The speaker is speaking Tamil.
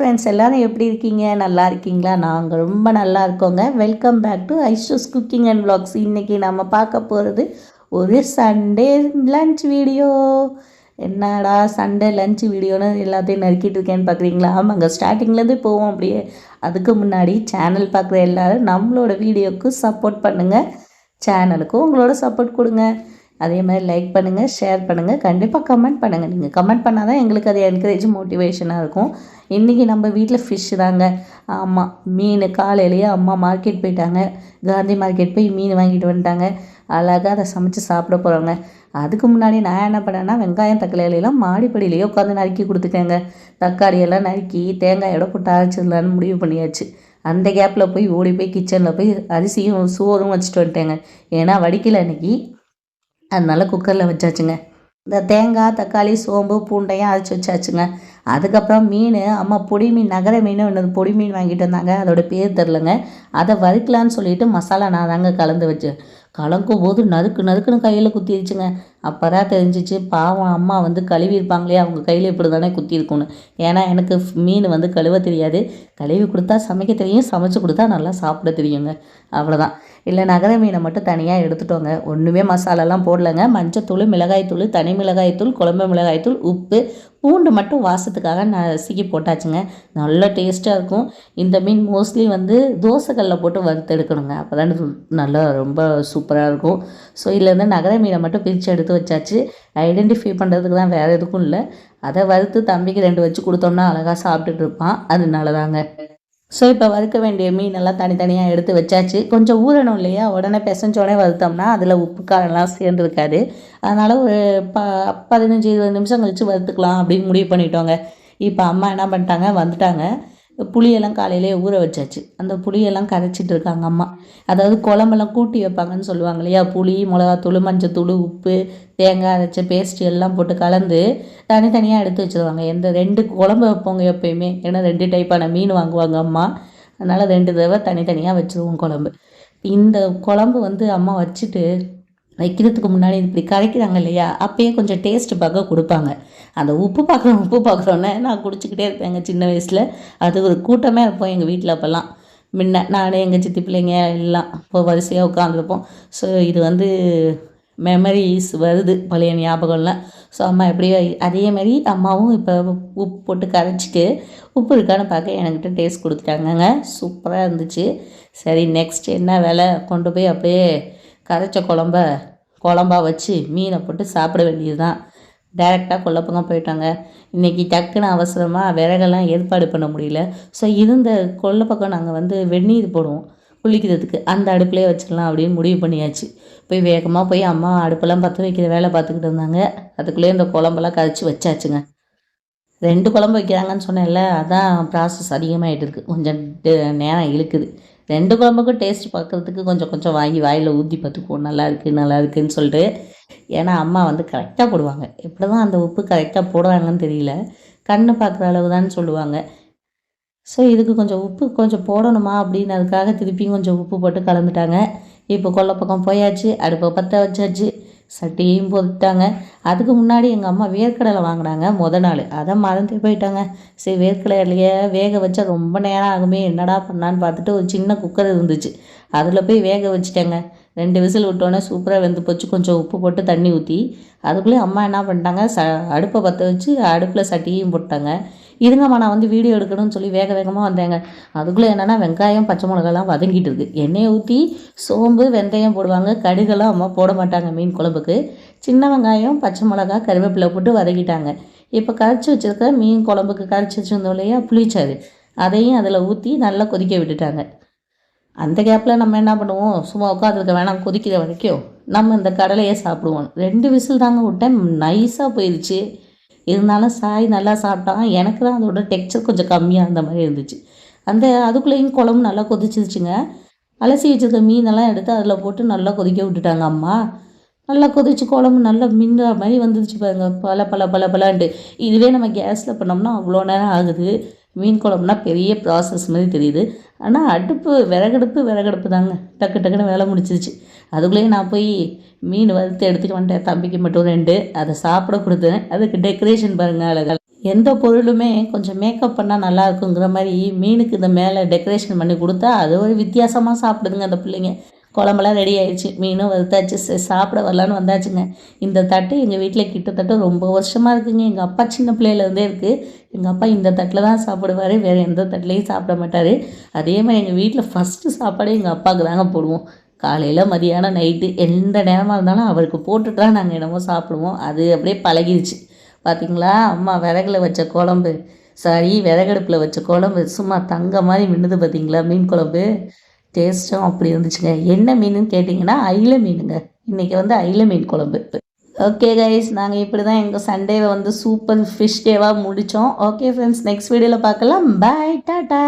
ஃப்ரெண்ட்ஸ் எல்லோரும் எப்படி இருக்கீங்க? நல்லா இருக்கீங்களா? நாங்கள் ரொம்ப நல்லா இருக்கோங்க. Welcome back to Aishu's cooking and vlogs இன்றைக்கி நம்ம பார்க்க போகிறது ஒரு சண்டே லன்ச் வீடியோ என்னடா சண்டே லன்ச் வீடியோன்னு எல்லாத்தையும் நறுக்கிட்டு இருக்கேன்னு பார்க்குறீங்களா ஆமாங்க ஸ்டார்டிங்லேருந்து போவோம் அப்படியே. அதுக்கு முன்னாடி சேனல் பார்க்குற எல்லோரும் நம்மளோட வீடியோவுக்கு சப்போர்ட் பண்ணுங்கள் சேனலுக்கும் உங்களோட சப்போர்ட் கொடுங்க. அதே மாதிரி லைக் பண்ணுங்கள் ஷேர் பண்ணுங்கள் கண்டிப்பாக கமெண்ட் பண்ணுங்கள் நீங்கள் கமெண்ட் பண்ணால் தான் எங்களுக்கு அது என்கரேஜ் மோட்டிவேஷனாக இருக்கும். இன்றைக்கி நம்ம வீட்டில் ஃபிஷ் தாங்க. ஆமாம் மீன் காலையிலேயே அம்மா மார்க்கெட் போயிட்டாங்க. காந்தி மார்க்கெட் போய் மீன் வாங்கிட்டு வந்துட்டாங்க. அழகாக அதை சமைச்சு சாப்பிட போகிறோங்க அதுக்கு முன்னாடி நான் என்ன பண்ணேன்னா வெங்காயம் தக்காளியெல்லாம் மாடிப்படியிலேயே உட்காந்து நறுக்கி கொடுத்துட்டேங்க. தக்காளியெல்லாம் நறுக்கி தேங்காயோட போட்டு அரைச்சிடலான்னு முடிவு பண்ணியாச்சு. அந்த கேப்பில் போய் ஓடி போய் கிச்சனில் போய் அரிசியும் சோறும் வச்சுட்டு வந்துட்டேங்க. ஏன்னா வடிக்கல அன்றைக்கி அதனால் குக்கரில் வச்சாச்சுங்க. இந்த தேங்காய் தக்காளி சோம்பு பூண்டையும் அரைச்சி வச்சாச்சுங்க. அதுக்கப்புறம் மீன் அம்மா பொடி மீன் நகர மீன் ஒன்று பொடி மீன் வாங்கிட்டு வந்தாங்க. அதோட பேர் தெரிலங்க அதை வறுக்கலான்னு சொல்லிட்டு மசாலா நான் தாங்க கலந்து வச்சேன். கலக்கும் போது நறுக்கு நறுக்குன்னு கையில் குத்திடுச்சுங்க அப்போ தான் தெரிஞ்சிச்சு பாவம் அம்மா வந்து கழுவி இருப்பாங்களே அவங்க கையில் இப்படி தானே குத்திருக்குன்னு ஏன்னா எனக்கு மீன் வந்து கழுவ தெரியாது. கழுவி கொடுத்தா சமைக்க தெரியும் சமைச்சு கொடுத்தா நல்லா சாப்பிட தெரியுங்க. அவ்வளோதான் இல்லை நகர மீனை மட்டும் தனியாக எடுத்துட்டோங்க. ஒன்றுமே மசாலாலாம் போடலைங்க. மஞ்சத்தூள் மிளகாய்த்தூள் தனி மிளகாய்த்தூள் குழம்பு மிளகாய்த்தூள் உப்பு பூண்டு மட்டும் வாசத்துக்காக நசுக்கி போட்டாச்சுங்க. நல்லா டேஸ்ட்டாக இருக்கும். இந்த மீன் மோஸ்ட்லி வந்து தோசைக்கல்லில் போட்டு வறுத்து எடுக்கணுங்க அப்போ தான் நல்லா ரொம்ப சூப்பராக இருக்கும். ஸோ இதுலேருந்து நகர மீனை மட்டும் பிரித்து எடுத்து வச்சாச்சு. ஐடென்டிஃபை பண்ணுறதுக்கு தான் வேறு எதுக்கும் இல்லை. அதை வறுத்து தம்பிக்கு ரெண்டு வச்சு கொடுத்தோம்னா அழகாக சாப்பிட்டுட்டு இருப்பான். அதனால தாங்க ஸோ இப்போ வறுக்க வேண்டிய மீனெல்லாம் தனித்தனியாக எடுத்து வச்சாச்சு. கொஞ்சம் ஊறணும் இல்லையா? உடனே பிசைஞ்சோடனே வறுத்தோம்னா அதில் உப்பு காரெல்லாம் சேர்ந்துருக்காது. அதனால் ஒரு ப பதினஞ்சு இருபது நிமிஷம் கழித்து வறுத்துக்கலாம் அப்படின்னு முடிவு பண்ணிட்டோங்க. இப்போ அம்மா என்ன பண்ணிட்டாங்க? வந்துட்டாங்க. புளியெல்லாம் காலையிலே ஊற வச்சாச்சு. அந்த புளியெல்லாம் கரைச்சிட்டு இருக்காங்க அம்மா. அதாவது குழம்பெல்லாம் கூட்டி வைப்பாங்கன்னு சொல்லுவாங்க இல்லையா? புளி மிளகாத்தூள் மஞ்சத்தூள் உப்பு தேங்காய் அரைச்ச பேஸ்ட் எல்லாம் போட்டு கலந்து தனித்தனியாக எடுத்து வச்சுருவாங்க. எந்த ரெண்டு குழம்பு வைப்போங்க எப்பயுமே. ஏன்னா ரெண்டு டைப்பான மீன் வாங்குவாங்க அம்மா. அதனால் ரெண்டு தடவை தனித்தனியாக வச்சுருவோம் குழம்பு. இந்த குழம்பு வந்து அம்மா வச்சுட்டு வைக்கிறதுக்கு முன்னாடி இப்படி கரைக்கிறாங்க இல்லையா? அப்பயே கொஞ்சம் டேஸ்ட் பார்க்க கொடுப்பாங்க. அந்த உப்பு பார்க்குறோம் உப்பு பார்க்குறோன்னே நான் குடிச்சிக்கிட்டே இருப்பேங்க சின்ன வயசில். அது ஒரு கூட்டமே இருப்போம் எங்கள் வீட்டில் அப்போல்லாம். முன்ன நான் எங்கள் சித்தி பிள்ளைங்க எல்லாம் இப்போ வரிசையாக உட்காந்துருப்போம் ஸோ இது வந்து மெமரிஸ் வருது பழைய ஞாபகம்லாம். ஸோ அம்மா எப்படியோ அதே மாதிரி அம்மாவும் இப்போ உப்பு போட்டு கரைச்சிட்டு உப்பு இருக்கான்னு பார்க்க என்கிட்ட டேஸ்ட் கொடுத்துட்டாங்கங்க. சூப்பராக இருந்துச்சு. சரி நெக்ஸ்ட் என்ன வேலை கொண்டு போய் அப்படியே கரைச்ச குழம்ப குழம்பா வச்சு மீனை போட்டு சாப்பிட வேண்டியது தான் டேரெக்டாக கொல்லப்பக்கம் போயிட்டாங்க. இன்றைக்கி டக்குன்னு அவசரமாக விறகெல்லாம் ஏற்பாடு பண்ண முடியல. ஸோ இருந்த கொல்லப்பக்கம் நாங்கள் வந்து வெந்நீர் போடுவோம் குளிக்கிறதுக்கு. அந்த அடுப்புலேயே வச்சிடலாம் அப்படின்னு முடிவு பண்ணியாச்சு. போய் வேகமாக போய் அம்மா அடுப்பெல்லாம் பற்ற வைக்கிற வேலை பார்த்துக்கிட்டு இருந்தாங்க. அதுக்குள்ளேயே இந்த குழம்பெல்லாம் கரைச்சி வச்சாச்சுங்க. ரெண்டு குழம்பு வைக்கிறாங்கன்னு சொன்னேன்ல அதான் ப்ராசஸ் அதிகமாகிட்டு இருக்குது கொஞ்சம் நேரம் இழுக்குது. ரெண்டு குழம்புக்கும் டேஸ்ட் பார்க்குறதுக்கு கொஞ்சம் கொஞ்சம் வாங்கி வாயில் ஊற்றி பார்த்துக்குவோம் நல்லா இருக்குது நல்லா இருக்குதுன்னு சொல்லிட்டு. ஏன்னா அம்மா வந்து கரெக்டாக போடுவாங்க. எப்படி தான் அந்த உப்பு கரெக்டாக போடுறாங்கன்னு தெரியல. கண்ணு பார்க்குற அளவு தான் சொல்லுவாங்க. ஸோ இதுக்கு கொஞ்சம் உப்பு கொஞ்சம் போடணுமா அப்படின்னு அதுக்காக திருப்பியும் கொஞ்சம் உப்பு போட்டு கலந்துட்டாங்க. இப்போ கொல்லை பக்கம் போயாச்சு அடுப்பை பற்ற வச்சாச்சு. சட்டியையும் போட்டுட்டாங்க அதுக்கு முன்னாடி எங்கள் அம்மா வேர்க்கடலை வாங்கினாங்க முத நாள். அதை மறந்து போயிட்டாங்க. சரி வேர்க்கடலையே வேக வச்சா ரொம்ப நேரம் ஆகுமே என்னடா பண்ணான்னு பார்த்துட்டு ஒரு சின்ன குக்கர் இருந்துச்சு. அதில் போய் வேக வச்சுட்டேங்க. ரெண்டு விசில் விட்டோன்னே சூப்பராக வெந்து போச்சு. கொஞ்சம் உப்பு போட்டு தண்ணி ஊற்றி அதுக்குள்ளேயே அம்மா என்ன பண்ணிட்டாங்க ச அடுப்பை பற்ற வச்சு அடுப்பில் சட்டியையும் போட்டாங்க. இருங்கம்மா நான் வந்து வீடியோ எடுக்கணும்னு சொல்லி வேக வேகமாக வந்தேங்க. அதுக்குள்ளே என்னென்னா வெங்காயம் பச்சை மிளகாலாம் வதங்கிட்டு இருக்கு. எண்ணெயை ஊற்றி சோம்பு வெந்தயம் போடுவாங்க. கடுகெல்லாம் அம்மா போட மாட்டாங்க மீன் குழம்புக்கு. சின்ன வெங்காயம் பச்சை மிளகா கருவேப்பிலை போட்டு வதக்கிட்டாங்க. இப்போ கரைச்சி வச்சுருக்க மீன் குழம்புக்கு கரைச்சி வச்சுருந்தோம் இல்லையா புளிச்சாறு. அதையும் அதில் ஊற்றி நல்லா கொதிக்க விட்டுட்டாங்க. அந்த கேப்பில் நம்ம என்ன பண்ணுவோம்? சும்மா உட்காந்துருக்க வேணாம் கொதிக்கிற வரைக்கும் நம்ம இந்த கடலையே சாப்பிடுவோம். ரெண்டு விசில் தாங்க விட்டேன். நைஸாக போயிடுச்சு இருந்தாலும் சாய் நல்லா சாப்பிட்டான் எனக்கு தான் அதோட டெக்ஸ்சர் கொஞ்சம் கம்மியாக இருந்த மாதிரி இருந்துச்சு. அந்த அதுக்குள்ளேயும் குழம்பு நல்லா கொதிச்சிருச்சுங்க. அலசி வச்சிருந்த மீனெல்லாம் எடுத்து அதில் போட்டு நல்லா கொதிக்க விட்டுட்டாங்க அம்மா. நல்லா கொதிச்சு குழம்பு நல்லா மின்னுற மாதிரி வந்துருச்சு பாருங்க. பல பல பல பலான்ட்டு இதுவே நம்ம கேஸில் பண்ணோம்னா அவ்வளோ நேரம் ஆகுது. மீன் குழம்புனா பெரிய ப்ராசஸ் மாதிரி தெரியுது. ஆனால் அடுப்பு விறகடுப்பு விறகடுப்பு தாங்க. டக்கு டக்குன்னு வேலை முடிச்சிருச்சு. அதுக்குள்ளேயே நான் போய் மீன் வறுத்து எடுத்துகிட்டு வந்துட்டேன். தம்பிக்கு மட்டும் ரெண்டு. அதை சாப்பிட கொடுத்தேன். அதுக்கு டெக்கரேஷன் பாருங்கள் அழகாக எந்த பொருளுமே கொஞ்சம் மேக்கப் பண்ணால் நல்லா இருக்குங்கிற மாதிரி மீனுக்கு இந்த மேலே டெக்கரேஷன் பண்ணி கொடுத்தா அது ஒரு வித்தியாசமாக சாப்பிடுதுங்க அந்த பிள்ளைங்க. குழம்பெல்லாம் ரெடி ஆயிடுச்சு. மீனும் வறுத்தாச்சு. சரி சாப்பிட வரலான்னு வந்தாச்சுங்க. இந்த தட்டு எங்கள் வீட்டில் கிட்டத்தட்ட ரொம்ப வருஷமாக இருக்குங்க. எங்கள் அப்பா சின்ன பிள்ளையிலேருந்தே இருக்குது எங்கள் அப்பா இந்த தட்டில் தான் சாப்பிடுவார். வேறு எந்த தட்டிலையும் சாப்பிட மாட்டார். அதே மாதிரி எங்கள் வீட்டில் ஃபஸ்ட்டு சாப்பாடே எங்கள் அப்பாவுக்கு தாங்க போடுவோம். காலையில் மதியானம் நைட்டு எந்த நேரமாக இருந்தாலும் அவருக்கு போட்டுட்டு தான் நாங்கள் என்னமோ சாப்பிடுவோம். அது அப்படியே பழகிடுச்சு பார்த்தீங்களா அம்மா விறகுல வச்ச குழம்பு. சாரி விறகடுப்பில் வச்ச குழம்பு. சும்மா தங்க மாதிரி மின்னுது பார்த்தீங்களா மீன் குழம்பு. டேஸ்ட்டும் அப்படி இருந்துச்சுங்க. என்ன மீனுன்னு கேட்டிங்கன்னா அயில மீனுங்க. இன்றைக்கி வந்து அயில மீன் குழம்பு. ஓகே கைஸ் நாங்கள் இப்படி தான் எங்கள் சண்டேவை வந்து சூப்பர் ஃபிஷ் டேவாக முடித்தோம் ஓகே ஃப்ரெண்ட்ஸ் நெக்ஸ்ட் வீடியோவில் பார்க்கலாம். பாய் டாட்டா